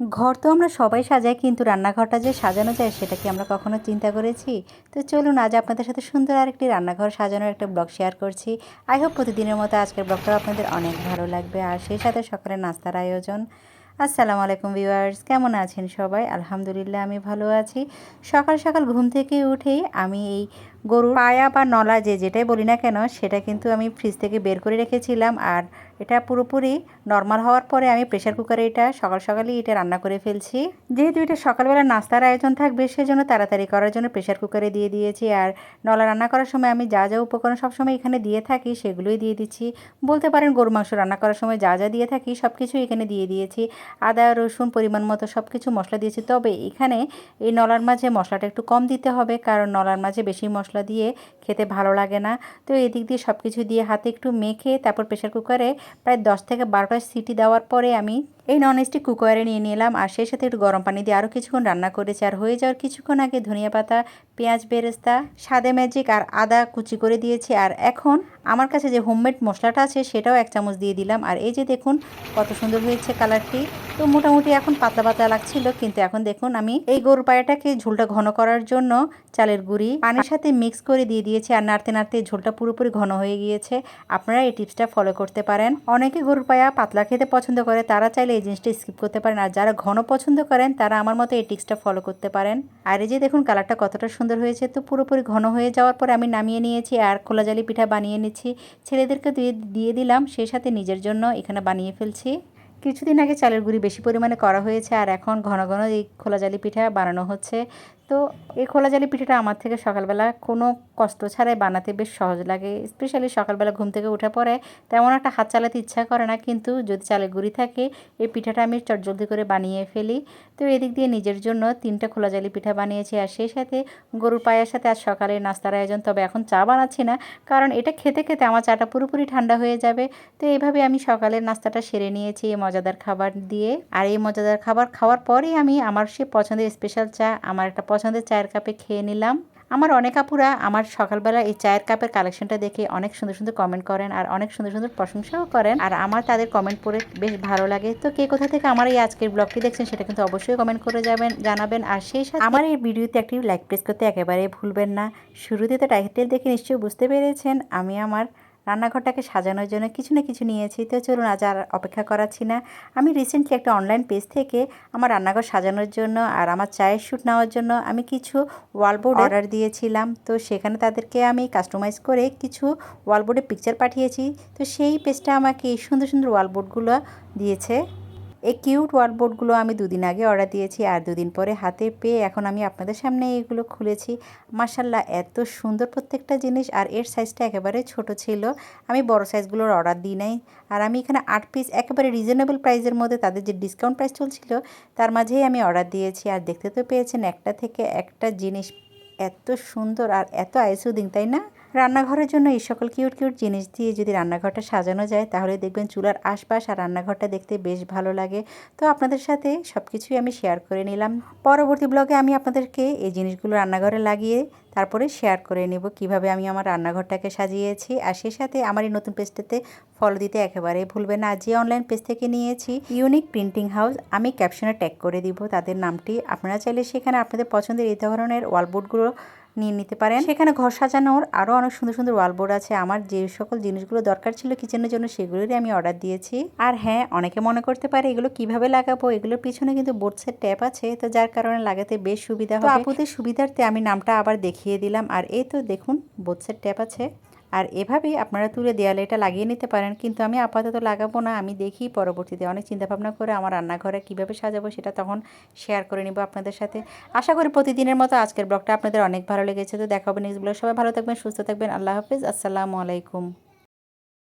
ঘর তো আমরা সবাই সাজাই, কিন্তু রান্নাঘরটা যে সাজানো যায় সেটা কি আমরা কখনো চিন্তা করেছি? তো চলুন, আজ আপনাদের সাথে সুন্দর আরেকটি রান্নাঘর সাজানোর একটা ব্লগ শেয়ার করছি। আই হোপ প্রতিদিনের মতো আজকের ব্লগটাও আপনাদের অনেক ভালো লাগবে। আর সেই সাথে সকালে নাস্তার আয়োজন। আসসালামু আলাইকুম ভিউয়ার্স, কেমন আছেন সবাই? আলহামদুলিল্লাহ, আমি ভালো আছি। সকাল সকাল ঘুম থেকে উঠেই আমি এই গরুর পায়া বা নলা যে যেটাই বলি না কেন, সেটা কিন্তু আমি ফ্রিজ থেকে বের করে রেখেছিলাম। আর এটা পুরোপুরি নর্মাল হওয়ার পরে আমি প্রেশার কুকারে এটা সকাল সকালই এটা রান্না করে ফেলছি। যেহেতু এটা সকালবেলা নাস্তার আয়োজন থাকবে, সেজন্য তাড়াতাড়ি করার জন্য প্রেশার কুকারে দিয়ে দিয়েছি। আর নলা রান্না করার সময় আমি যা যা উপকরণ সবসময় এখানে দিয়ে থাকি সেগুলোই দিয়ে দিচ্ছি। বলতে পারেন গরু মাংস রান্না করার সময় যা যা দিয়ে থাকি সব কিছু এখানে দিয়ে দিয়েছি। আদা, রসুন, পরিমাণ মতো সব কিছু মশলা দিয়েছি। তবে এখানে এই নলার মাঝে মশলাটা একটু কম দিতে হবে, কারণ নলার মাঝে বেশি মশলা দিয়ে খেতে ভালো লাগে না। তো এদিক দিয়ে সব কিছু দিয়ে হাতে একটু মেখে তারপর প্রেশার কুকারে প্রায় দশ থেকে বারোটা সিটি দেওয়ার পরে আমি এই ননস্টিক কুকারে নিয়ে নিলাম, আর সেই সাথে একটু গরম পানি দিয়ে আরও কিছুক্ষণ রান্না করেছি। আর হয়ে যাওয়ার কিছুক্ষণ আগে ধনিয়া পাতা, পেঁয়াজ, বেরেস্তা, সাদে ম্যাজিক আর আদা কুচি করে দিয়েছি। আর এখন আমার কাছে যে হোমমেড মশলাটা আছে, সেটাও এক চামচ দিয়ে দিলাম। আর এই যে দেখুন, কত সুন্দর হয়েছে কালারটি তো মোটামুটি এখন পাতলা পাতলা লাগছিল, কিন্তু এখন দেখুন, আমি এই গরুর পায়াটাকে ঝোলটা ঘন করার জন্য চালের গুঁড়ি, পানির সাথে মিক্স করে দিয়ে দিয়েছি। আর নাড়তে নাড়তে ঝোলটা পুরোপুরি ঘন হয়ে গিয়েছে। আপনারা এই টিপসটা ফলো করতে পারেন। অনেকে গরুর পায়া পাতলা খেতে পছন্দ করে, তারা চাইলে এই জিনিসটা স্কিপ করতে পারেন। আর যারা ঘন পছন্দ করেন, তারা আমার মতো এই টিক্সটা ফলো করতে পারেন। আর এই যে দেখুন কালারটা কতটা সুন্দর হয়েছে। তো পুরোপুরি ঘন হয়ে যাওয়ার পর আমি নামিয়ে নিয়েছি আর খোলা জালি পিঠা বানিয়ে নিচ্ছি। ছেলেদেরকে দিয়ে দিয়ে দিলাম সেই সাথে নিজের জন্য এখানে বানিয়ে ফেলছি। কিছুদিন আগে চালের গুঁড়ি বেশি পরিমাণে করা হয়েছে আর এখন ঘন ঘন এই খোলা জালি পিঠা বানানো হচ্ছে। তো এই খোলা জালি পিঠাটা আমার থেকে সকালবেলা কোনো কষ্ট ছাড়াই বানাতে বেশ সহজ লাগে স্পেশালি সকালবেলা ঘুম থেকে উঠে পরে তেমন একটা হাত চালাতে ইচ্ছা করে না, কিন্তু যদি চালের গুঁড়ি থাকে, এই পিঠাটা আমি চটজলদি করে বানিয়ে ফেলি। তো এদিক দিয়ে নিজের জন্য তিনটা খোলা জালি পিঠা বানিয়েছি আর সেই সাথে গরুর পায়ের সাথে আজ সকালে নাস্তার আয়োজন, তবে এখন চা বানাচ্ছি না, কারণ এটা খেতে খেতে আমার চাটা পুরোপুরি ঠান্ডা হয়ে যাবে। তো এইভাবে আমি সকালের নাস্তাটা সেরে নিয়েছি এই মজাদার খাবার দিয়ে। আর এই মজাদার খাবার খাওয়ার পরেই আমি আমার সে পছন্দের স্পেশাল চা, আমার একটা পছন্দের চায়ের কাপে খেয়ে নিলাম। আমার অনেক আপুরা আমার সকালবেলা এই চায়ের কাপের কালেকশনটা দেখে অনেক সুন্দর সুন্দর কমেন্ট করেন আর অনেক সুন্দর সুন্দর প্রশংসাও করেন। আর আমার তাদের কমেন্ট পড়ে বেশ ভালো লাগে। তো কে কোথা থেকে আমার এই আজকের ব্লগটি দেখছেন সেটা কিন্তু অবশ্যই কমেন্ট করে যাবেন, জানাবেন। আর সেই সাথে আমার এই ভিডিওতে একটি লাইক প্রেস করতে একেবারে ভুলবেন না। শুরুতে তো টাইটেল দেখে নিশ্চয়ই বুঝতে পেরেছেন। আমি আমার রান্নাঘরটাকে সাজানোর জন্য কিছু না কিছু নিয়েছি। তো চলুন আজ আর অপেক্ষা করাচ্ছি না। আমি রিসেন্টলি একটা অনলাইন পেজ থেকে আমার রান্নাঘর সাজানোর জন্য আর আমার চায়ের শ্যুট নেওয়ার জন্য আমি কিছু ওয়ালবোর্ড অর্ডার দিয়েছিলাম। তো সেখানে তাদেরকে আমি কাস্টমাইজ করে কিছু ওয়ালবোর্ডে পিকচার পাঠিয়েছি। তো সেই পেজটা আমাকে এই সুন্দর সুন্দর ওয়ালবোর্ডগুলো দিয়েছে। এই কিউট ওয়ার্ডবোর্ডগুলো আমি দুদিন আগে অর্ডার দিয়েছি আর দুদিন পরে হাতে পেয়ে এখন আমি আপনাদের সামনে এগুলো খুলেছি। মার্শাল্লাহ এত সুন্দর প্রত্যেকটা জিনিস আর এর সাইজটা একেবারে ছোট ছিল। আমি বড় সাইজগুলোর অর্ডার দিই নাই। আর আমি এখানে আট পিস একেবারে রিজনেবল প্রাইসের মধ্যে তাদের যে ডিসকাউন্ট প্রাইস চলছিল, তার মাঝেই আমি অর্ডার দিয়েছি। আর দেখতে তো পেয়েছেন একটা থেকে একটা জিনিস এত সুন্দর আর এত আইসুদিং তাই না? রান্নাঘরের জন্য এই সকল কিউট কিউট জিনিস দিয়ে যদি রান্নাঘরটা সাজানো যায়, তাহলে দেখবেন চুলার আশপাশ আর রান্নাঘরটা দেখতে বেশ ভালো লাগে। তো আপনাদের সাথে সব কিছুই আমি শেয়ার করে নিলাম। পরবর্তী ব্লগে আমি আপনাদেরকে এই জিনিসগুলো রান্নাঘরে লাগিয়ে তারপরে শেয়ার করে নেব, কীভাবে আমি আমার রান্নাঘরটাকে সাজিয়েছি। আর সেই সাথে আমার এই নতুন পেজটাতে ফলো দিতে একেবারে ভুলবেন না। যে অনলাইন পেজ থেকে নিয়েছি ইউনিক প্রিন্টিং হাউস আমি ক্যাপশনে ট্যাগ করে দিব, তাদের নামটি। আপনারা চাইলে সেখানে আপনাদের পছন্দের এই ধরনের ওয়ালবোর্ডগুলো নিয়ে নিতে পারেন। সেখানে ঘর সাজানোর আরও অনেক সুন্দর সুন্দর ওয়ালবোর্ড আছে। আমার যে সকল জিনিসগুলো দরকার ছিল কিচেনের জন্য সেগুলোরই আমি অর্ডার দিয়েছি। আর হ্যাঁ অনেকে মনে করতে পারে এগুলো কীভাবে লাগাবো? এগুলোর পিছনে কিন্তু বোর্ডসের ট্যাপ আছে। তো যার কারণে লাগাতে বেশ সুবিধা হবে। আপুদের সুবিধার্থে আমি নামটা আবার দেখিয়ে দিলাম। আর এই তো দেখুন বোর্ডসের ট্যাপ আছে। আর এভাবেই আপনারা তুলে দেয়ালে এটা লাগিয়ে নিতে পারেন। কিন্তু আমি আপাতত লাগাবো না, আমি দেখি পরবর্তীতে অনেক চিন্তাভাবনা করে আমার রান্নাঘরে কীভাবে সাজাবো সেটা তখন শেয়ার করে নিব আপনাদের সাথে। আশা করি প্রতিদিনের মতো আজকের ব্লগটা আপনাদের অনেক ভালো লেগেছে। তো দেখাবো নেক্সট ব্লগ সবাই ভালো থাকবেন, সুস্থ থাকবেন। আল্লাহ হাফিজ। আসসালামু আলাইকুম।